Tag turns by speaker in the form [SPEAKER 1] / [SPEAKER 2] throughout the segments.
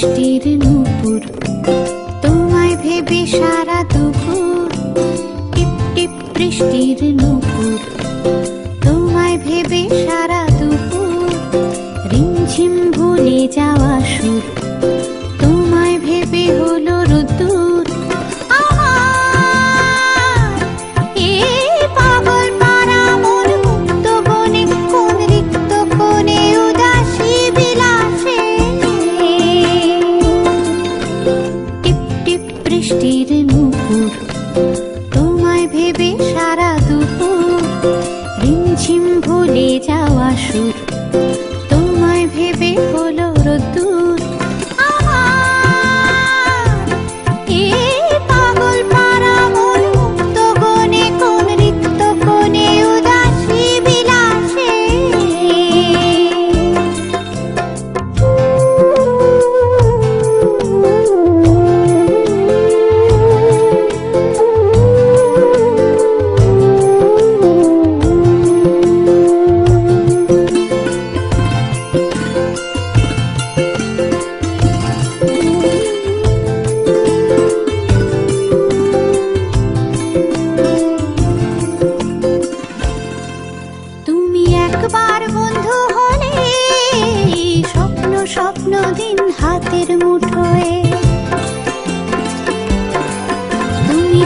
[SPEAKER 1] বৃষ্টির নুপুর। তোমায় ভেবে সারা দুপুর টিপ টিপ বৃষ্টির নুপুর। তোমায় ভেবে সারা দুপুর রিমঝিম ভুলে যাওয়া সুর। বৃষ্টির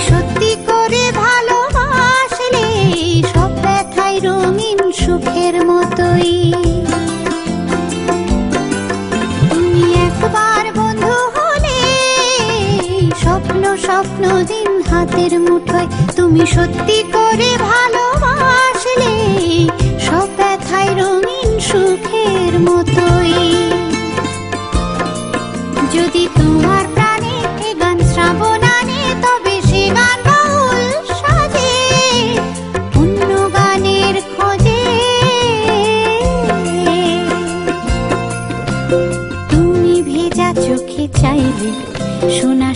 [SPEAKER 1] সত্যি করে ভালোবাসলে সব ব্যথায় রঙিন সুখের মতোই। তুমি একবার বন্ধু হলে স্বপ্ন স্বপ্ন দিন হাতের মুঠোয়। তুমি সত্যি করে ভালোবাসলে সব ব্যথায় রঙিন সুখের মতোই।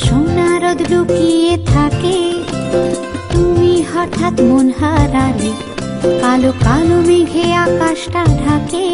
[SPEAKER 1] সোনা সোনা লুকিয়ে থাকে। তুমি হঠাৎ মন হারালে কালো কালো মেঘে আকাশটা ঢাকে।